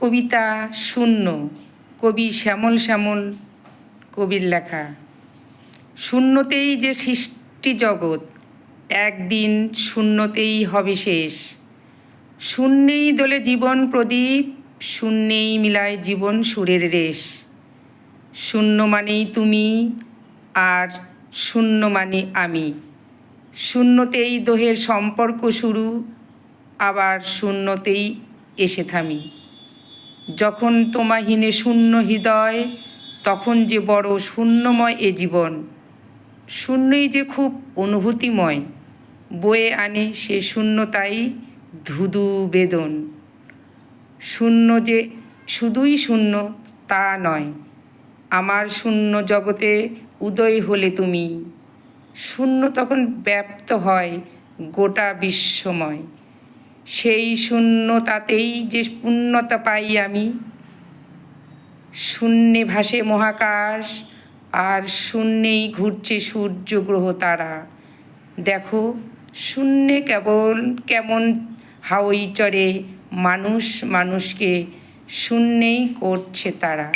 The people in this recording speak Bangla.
কবিতা শূন্য, কবি শ্যামল শ্যামল কবির লেখা। শূন্যতেই যে সৃষ্টি জগৎ, একদিন শূন্যতেই হবে শেষ। শূন্যেই দোলে জীবন প্রদীপ, শূন্যেই মিলায় জীবন সুরের রেশ। শূন্য মানেই তুমি আর শূন্য মানে আমি। শূন্যতেই দোহের সম্পর্ক শুরু, আবার শূন্যতেই এসে থামি। যখন তোমাহীনে শূন্য হৃদয়, তখন যে বড় শূন্যময় এ জীবন। শূন্যই যে খুব অনুভূতিময়, বয়ে আনে সে শূন্যতাই ধুধু বেদন। শূন্য যে শুধুই শূন্য, তা নয়, আমার শূন্য জগতে উদয় হলে তুমি। শূন্য তখন ব্যপ্ত হয় গোটা বিশ্বময়। সেই শূন্যতাতেই যে পূর্ণতা পাই আমি, শূন্যে ভাসে মহাকাশ আর শূন্যেই ঘুরছে সূর্য গ্রহ তারা। দেখো, শূন্যে কেবল কেমন হাওই চড়ে মানুষ মানুষকে, শূন্যেই করছে তারা।